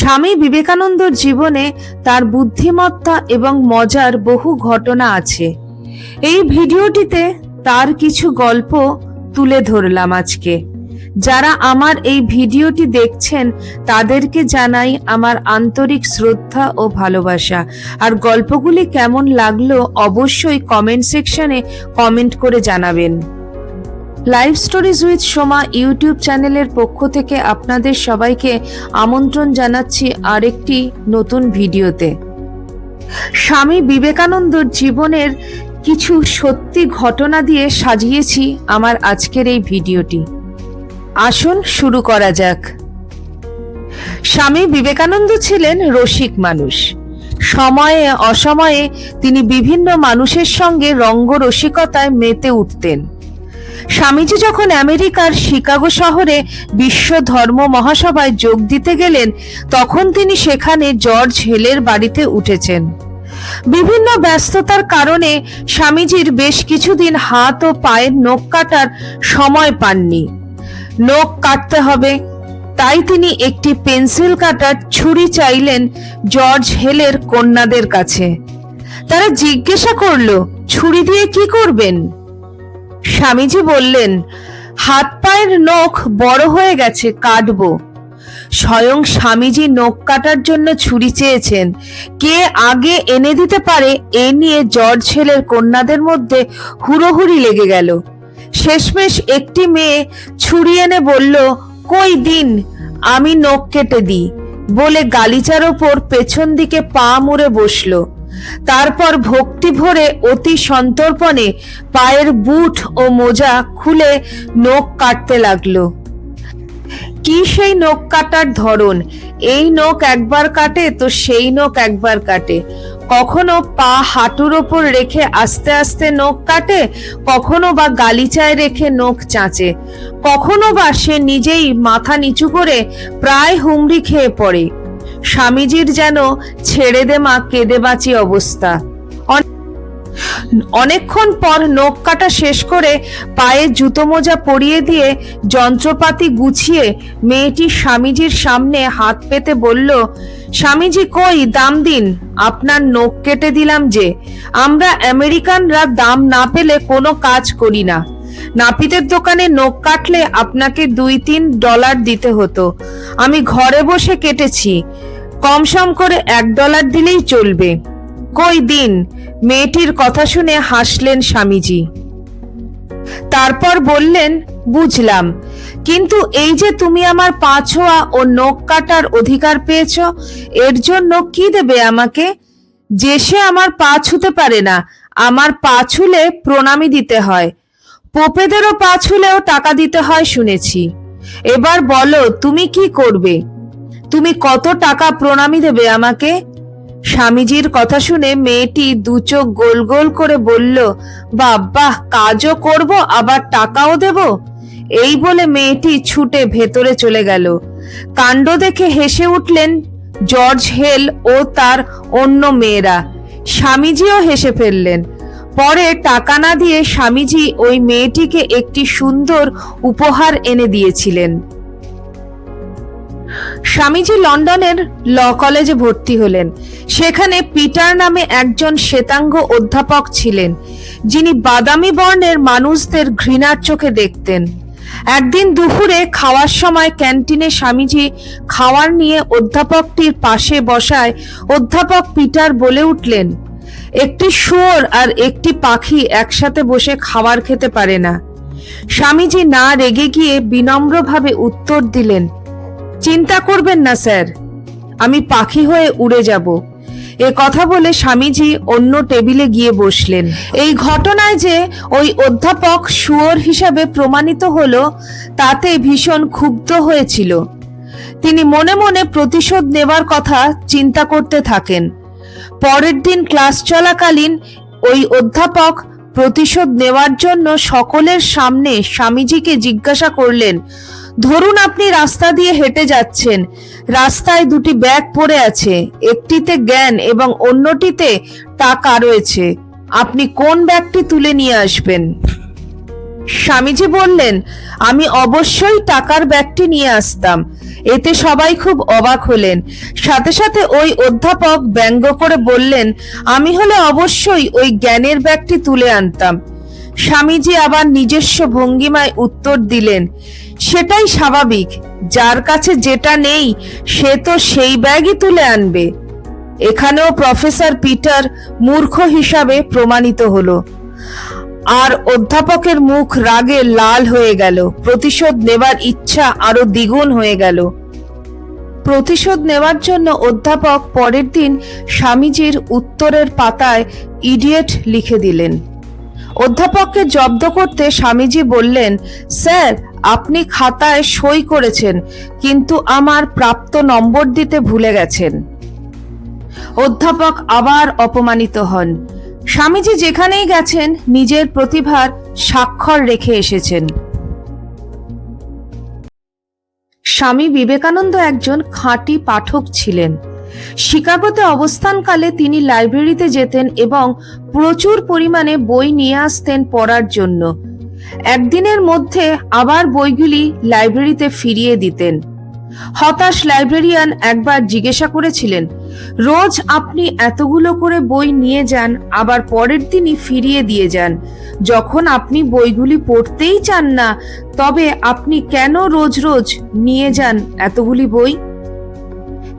স্বামী বিবেকানন্দর জীবনে তার বুদ্ধিমত্তা এবং মজার বহু ঘটনা আছে। এই ভিডিওটিতে তার কিছু গল্প তুলে ধরলাম আজকে। যারা আমার এই ভিডিওটি দেখছেন, তাদেরকে জানাই আমার আন্তরিক শ্রদ্ধা ও ভালোবাসা। আর গল্পগুলি কেমন লাগল, অবশ্যই কমেন্ট সেকশনে কমেন্ট করে জানাবেন। Live stories with Soma YouTube চ্যানেলের পক্ষ থেকে আপনাদের সবাইকে আমন্ত্রণ জানাচ্ছি আরেকটি নতুন ভিডিওতে। স্বামী বিবেকানন্দর জীবনের কিছু সত্যি ঘটনা দিয়ে সাজিয়েছি আমার আজকের এই ভিডিওটি। আসুন শুরু করা যাক। স্বামী বিবেকানন্দ ছিলেন রসিক মানুষ। সময়ে অসময়ে তিনি বিভিন্ন মানুষের সঙ্গে রঙ্গরসিকতায় মেতে উঠতেন। স্বামীজি যখন আমেরিকার শিকাগো শহরে বিশ্ব ধর্ম মহাসভায় যোগ দিতে গেলেন, তখন তিনি সেখানে জর্জ হেলের বাড়িতে উঠেছেন। বিভিন্ন ব্যস্ততার কারণে স্বামীজির বেশ কিছুদিন হাত ও পায়ের নখ কাটার সময় পাননি। নখ কাটতে হবে, তাই তিনি একটি পেন্সিল কাটার ছুরি চাইলেন জর্জ হেলের কন্যাদের কাছে। তারা জিজ্ঞাসা করল, ছুরি দিয়ে কি করবেন? স্বামীজি বললেন, হাত পায়ের নখ বড় হয়ে গেছে, কাটবো। স্বয়ং স্বামীজি নখ কাটার জন্য ছুরি চেয়েছেন। কে আগে এনে দিতে পারে, এ নিয়ে জর্জ ছেলের কন্যাদের মধ্যে হুড়োহুড়ি লেগে গেল। শেষমেশ একটি মেয়ে ছুরি এনে বলল, কই দিন, আমি নখ কেটে দিই। বলে গালিচার ওপর পেছন দিকে পা মুড়ে বসল। তারপর ভক্তি ভরে অতি সন্তর্পণে পায়ের বুট ও মোজা খুলে নখ কাটতে লাগল। কি সেই নখ কাটার ধরন? এই নখ একবার কাটে তো সেই নখ একবার কাটে। কখনো পা হাঁটুর ওপর রেখে আস্তে আস্তে নখ কাটে, কখনো বা গালিচায় রেখে নখ চাঁচে। কখনো বা সে নিজেই মাথা নিচু করে প্রায় হুমড়ি খেয়ে পড়ে। স্বামীজির যেন ছেড়ে দে মা, কেঁদে বাঁচি অবস্থা। অনেকক্ষণ পর নখ কাটা শেষ করে পায়ে জুতো মোজা পরিয়ে দিয়ে যন্ত্রপাতি গুছিয়ে মেয়েটি স্বামীজির সামনে হাত পেতে বলল, স্বামীজি কই, দাম দিন, আপনার নখ কেটে দিলাম যে। আমরা আমেরিকানরা দাম না পেলে কোনো কাজ করি না। নাপিতের দোকানে নখ কাটলে আপনাকে দুই তিন ডলার দিতে হতো। আমি ঘরে বসে কেটেছি। কম সম করে এক ডলার দিলেই চলবে। কই দিন? মেয়েটির কথা শুনে হাসলেন স্বামীজি। তারপর বললেন, বুঝলাম। কিন্তু এই যে তুমি আমার পা ছোঁয়া ও নখ কাটার অধিকার পেয়েছ, এর জন্য কি দেবে আমাকে? যে সে আমার পা ছুতে পারে না, আমার পা ছুলে প্রণামী দিতে হয়। পোপেদেরও পা ছুলেও টাকা দিতে হয় শুনেছি। এবার বলো, তুমি কি করবে? তুমি কত টাকা প্রণামী দেবে আমাকে? স্বামীজির কথা শুনে মেয়েটি দু চোখ গোল গোল করে বলল বাবা কাজও করব, আবার টাকাও দেব? এই বলে মেয়েটি ছুটে ভেতরে চলে গেল। কাণ্ড দেখে হেসে উঠলেন জর্জ হেল ও তার অন্য মেয়েরা। স্বামীজিও হেসে ফেললেন। পরে টাকা না দিয়ে স্বামীজি ওই মেয়েটিকে একটি সুন্দর উপহার এনে দিয়েছিলেন। স্বামীজি লন্ডনের ল কলেজে ভর্তি হলেন। সেখানে পিটার নামে একজন শ্বেতাঙ্গ অধ্যাপক ছিলেন, যিনি বাদামি বর্ণের মানুষদের ঘৃণার চোখে দেখতেন। একদিন দুপুরে খাওয়ার সময় ক্যান্টিনে স্বামীজি খাওয়ার নিয়ে অধ্যাপকটির পাশে বসায় অধ্যাপক পিটার বলে উঠলেন একটি শুয়োর আর একটি পাখি একসাথে বসে খাবার খেতে পারে না। স্বামীজি না রেগে গিয়ে বিনম্রভাবে উত্তর দিলেন, চিন্তা করবেন না, স্যার, আমি পাখি হয়ে উড়ে যাব। এ কথা বলে স্বামীজি অন্য টেবিলে গিয়ে বসলেন। এই ঘটনায় যে ওই অধ্যাপক শুয়োর হিসাবে প্রমাণিত হল, তাতে ভীষণ ক্ষুব্ধ হয়েছিল। তিনি মনে মনে প্রতিশোধ নেবার কথা চিন্তা করতে থাকেন। পরের দিন ক্লাস চলাকালীন ওই অধ্যাপক প্রতিশোধ নেওয়ার জন্য সকলের সামনে স্বামীজিকে জিজ্ঞাসা করলেন, ধরুন আপনি রাস্তা দিয়ে হেঁটে যাচ্ছেন, রাস্তায় দুটি ব্যাগ পড়ে আছে, একটিতে জ্ঞান এবং অন্যটিতে টাকা রয়েছে, আপনি কোন ব্যাগটি তুলে নিয়ে আসবেন? স্বামীজি বললেন, আমি অবশ্যই টাকার ব্যাগটি নিয়ে আসতাম এতে সবাই খুব অবাক হলেন। সাথে সাথে ওই অধ্যাপক ব্যঙ্গ করে বললেন, আমি হলে অবশ্যই ওই জ্ঞানের ব্যাগটি তুলে আনতাম। স্বামীজি আবার নিজস্ব ভঙ্গিমায় উত্তর দিলেন, সেটাই স্বাভাবিক। যার কাছে যেটা নেই, সে তো সেই ব্যাগই তুলে আনবে। এখানেও প্রফেসর পিটার মূর্খ হিসাবে প্রমাণিত হলো। আর অধ্যাপকের মুখ রাগে লাল হয়ে গেল। প্রতিশোধ নেবার ইচ্ছা আরও দ্বিগুণ হয়ে গেল। প্রতিশোধ নেওয়ার জন্য অধ্যাপক পরের দিন স্বামীজির উত্তরের পাতায় ইডিয়েট লিখে দিলেন। অধ্যাপককে জব্দ করতে স্বামীজি বললেন, স্যার, আপনি খাতায় সই করেছেন, কিন্তু আমার প্রাপ্ত নম্বর দিতে ভুলে গেছেন। অধ্যাপক আবার অপমানিত হন। স্বামীজি যেখানেই গেছেন, নিজের প্রতিভার স্বাক্ষর রেখে এসেছেন। স্বামী বিবেকানন্দ একজন খাঁটি পাঠক ছিলেন। শিকাগোতে অবস্থানকালে তিনি লাইব্রেরিতে যেতেন এবং প্রচুর পরিমাণে বই নিয়ে আসতেন পড়ার জন্য। একদিনের মধ্যে আবার বইগুলি লাইব্রেরিতে ফিরিয়ে দিতেন। হতাশ লাইব্রেরিয়ান একবার জিজ্ঞাসা করেছিলেন, রোজ আপনি এতগুলো করে বই নিয়ে যান, আবার পরের দিনই ফিরিয়ে দিয়ে যান। যখন আপনি বইগুলি পড়তেই চান না, তবে আপনি কেন রোজ রোজ নিয়ে যান এতগুলি বই?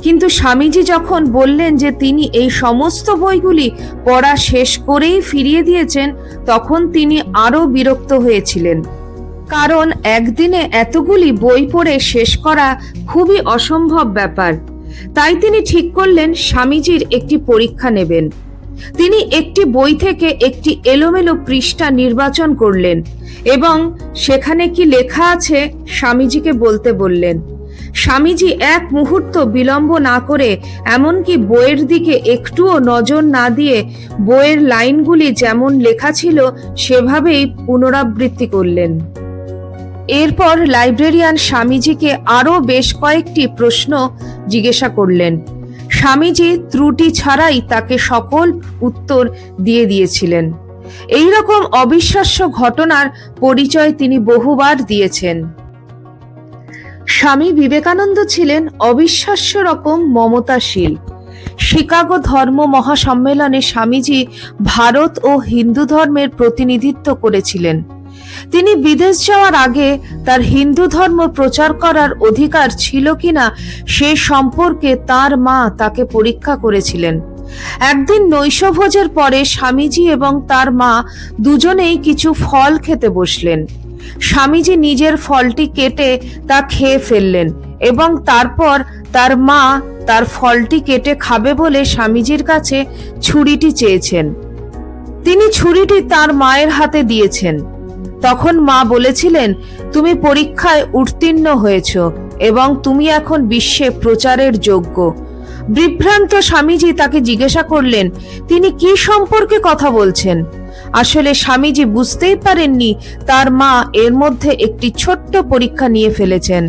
কিন্তু স্বামীজি যখন বললেন যে তিনি এই সমস্ত বইগুলি পড়া শেষ করেই ফিরিয়ে দিয়েছেন, তখন তিনি আরও বিরক্ত হয়েছিলেন। কারণ একদিনে এতগুলি বই পড়ে শেষ করা খুবই অসম্ভব ব্যাপার। তাই তিনি ঠিক করলেন স্বামীজির একটি পরীক্ষা নেবেন। তিনি একটি বই থেকে একটি এলোমেলো পৃষ্ঠা নির্বাচন করলেন এবং সেখানে কি লেখা আছে স্বামীজিকে বলতে বললেন। স্বামীজি এক মুহূর্ত বিলম্ব না করে এমনকি বইয়ের দিকে একটুও নজর না দিয়ে বইয়ের লাইনগুলি যেমন লেখা ছিল সেভাবেই পুনরাবৃত্তি করলেন। এরপর লাইব্রেরিয়ান স্বামীজিকে আরও বেশ কয়েকটি প্রশ্ন জিজ্ঞাসা করলেন। স্বামীজি ত্রুটি ছাড়াই তাকে সকল উত্তর দিয়ে দিয়েছিলেন। এই রকম অবিশ্বাস্য ঘটনার পরিচয় তিনি বহুবার দিয়েছেন। স্বামী বিবেকানন্দ ছিলেন অবিশ্বাস্য রকম মমতাশীল। শিকাগো ধর্ম মহাসম্মেলনে স্বামীজি ভারত ও হিন্দু ধর্মের প্রতিনিধিত্ব করেছিলেন। তিনি বিদেশ যাওয়ার আগে তার হিন্দু ধর্ম প্রচার করার অধিকার ছিল কিনা সে সম্পর্কে তার মা তাকে পরীক্ষা করেছিলেন। একদিন নৈশভোজের পরে স্বামীজি এবং তার মা দুজনেই কিছু ফল খেতে বসলেন। স্বামীজি নিজের ফলটি কেটে তা খেয়ে ফেললেন এবং তারপর তার মা তার ফলটি কেটে খাবে বলে স্বামীজির কাছে ছুরিটি চেয়েছেন। তিনি ছুরিটি তার মায়ের হাতে দিয়েছেন। তখন মা বলেছিলেন, তুমি পরীক্ষায় উত্তীর্ণ হয়েছ এবং তুমি এখন বিশ্বে প্রচারের যোগ্য। বিভ্রান্ত স্বামীজি তাকে জিজ্ঞাসা করলেন, তিনি কি সম্পর্কে কথা বলছেন? আসলে স্বামীজি বুঝতেই পারেননি, তার মা এর মধ্যে একটি ছোট্ট পরীক্ষা নিয়ে ফেলেছেন।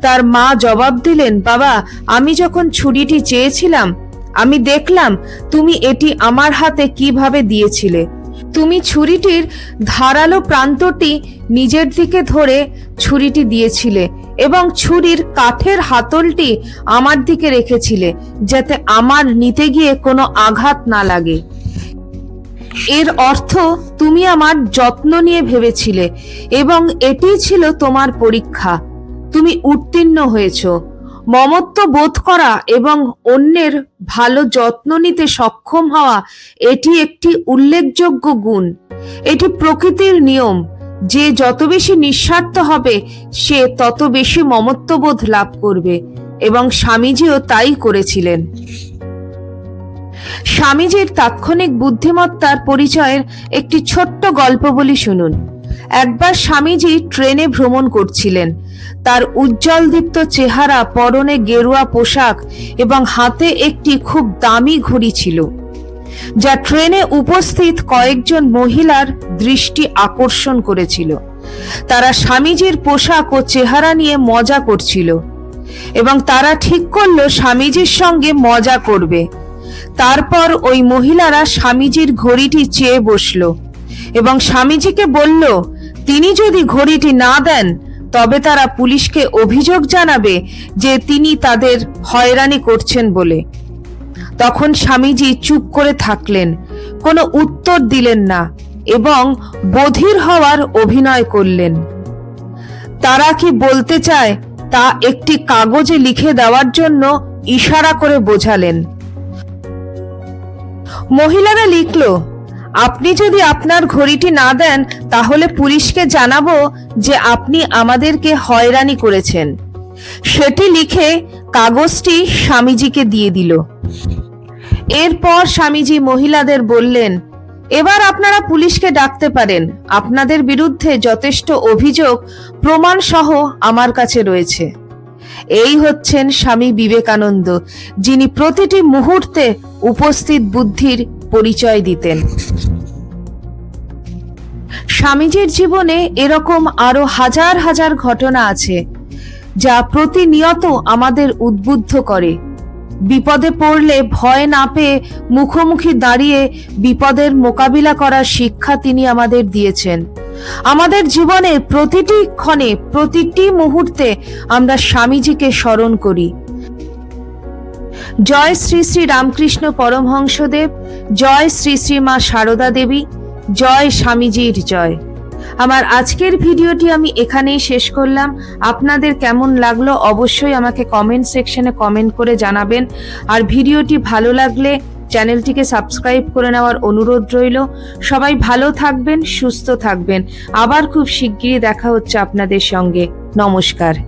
তার মা জবাব দিলেন, বাবা, আমি যখন ছুরিটি চেয়েছিলাম, আমি দেখলাম তুমি এটি আমার হাতে কীভাবে দিয়েছিলে। তুমি ছুরিটির ধারালো প্রান্তটি নিজের দিকে ধরে ছুরিটি দিয়েছিলে এবং ছুরির কাঠের হাতলটি আমার দিকে রেখেছিলে যাতে আমার নিতে গিয়ে কোনো আঘাত না লাগে। এর অর্থ তুমি আমার যত্ন নিয়ে ভেবেছিলে এবং এটিই ছিল তোমার পরীক্ষা। তুমি উত্তীর্ণ হয়েছ। মমত্ব বোধ করা এবং অন্যের ভালো যত্ন নিতে সক্ষম হওয়া, এটি একটি উল্লেখযোগ্য গুণ। এটি প্রকৃতির নিয়ম। যে যত বেশি নিঃস্বার্থ হবে, সে তত বেশি মমত্ববোধ লাভ করবে। এবং স্বামীজিও তাই করেছিলেন। স্বামীজির তাৎক্ষণিক বুদ্ধিমত্তার পরিচয়ের একটি ছোট্ট গল্প বলি শুনুন। একবার স্বামীজি ট্রেনে ভ্রমণ করছিলেন। তার উজ্জ্বল দীপ্ত চেহারা, পরনে গেরুয়া পোশাক এবং হাতে একটি খুব দামি ঘড়ি ছিল, যা ট্রেনে উপস্থিত কয়েকজন মহিলার দৃষ্টি আকর্ষণ করেছিল। তারা স্বামীজির পোশাক ও চেহারা নিয়ে মজা করছিল এবং তারা ঠিক করল স্বামীজির সঙ্গে মজা করবে। তারপর ওই মহিলারা স্বামীজির ঘড়িটি চেয়ে বসল এবং স্বামীজিকে বলল, তিনি যদি ঘড়িটি না দেন তবে তারা পুলিশকে অভিযোগ জানাবে যে তিনি তাদের হয়রানি করছেন বলে। তখন স্বামীজি চুপ করে থাকলেন, কোনো উত্তর দিলেন না এবং বধির হওয়ার অভিনয় করলেন। তারা কি বলতে চায় তা একটি কাগজে লিখে দেওয়ার জন্য ইশারা করে বোঝালেন। মহিলারা লিখল আপনি যদি আপনার ঘড়িটি না দেন, তাহলে পুলিশকে জানাব যে আপনি আমাদেরকে হয়রানি করেছেন। সেটি লিখে কাগজটি স্বামীজিকে দিয়ে দিল। এরপর স্বামীজি মহিলাদের বললেন, এবার আপনারা পুলিশকে ডাকতে পারেন। আপনাদের বিরুদ্ধে যথেষ্ট অভিযোগ প্রমাণ সহ আমার কাছে রয়েছে। এই হচ্ছেন স্বামী বিবেকানন্দ, যিনি প্রতিটি মুহূর্তে উপস্থিত বুদ্ধির পরিচয় দিতেন। স্বামীজির জীবনে এরকম আরও হাজার হাজার ঘটনা আছে, যা প্রতিনিয়ত আমাদের উদ্বুদ্ধ করে। বিপদে পড়লে ভয় না পেয়ে মুখোমুখি দাঁড়িয়ে বিপদের মোকাবিলা করার শিক্ষা তিনি আমাদের দিয়েছেন। আমাদের জীবনে প্রতিটি ক্ষণে, প্রতিটি মুহূর্তে আমরা স্বামীজিকে স্মরণ করি। জয় শ্রী শ্রী রামকৃষ্ণ পরমহংসদেব, জয় শ্রী শ্রী মা সারদা দেবী, জয় স্বামীজির জয়। আমার আজকের ভিডিওটি আমি এখানেই শেষ করলাম। আপনাদের কেমন লাগল অবশ্যই আমাকে কমেন্ট সেকশনে কমেন্ট করে জানাবেন। আর ভিডিওটি ভালো লাগলে চ্যানেলটিকে সাবস্ক্রাইব করে নেওয়ার অনুরোধ রইল। সবাই ভালো থাকবেন, সুস্থ থাকবেন। আবার খুব শিগগিরই দেখা হচ্ছে আপনাদের সঙ্গে। নমস্কার।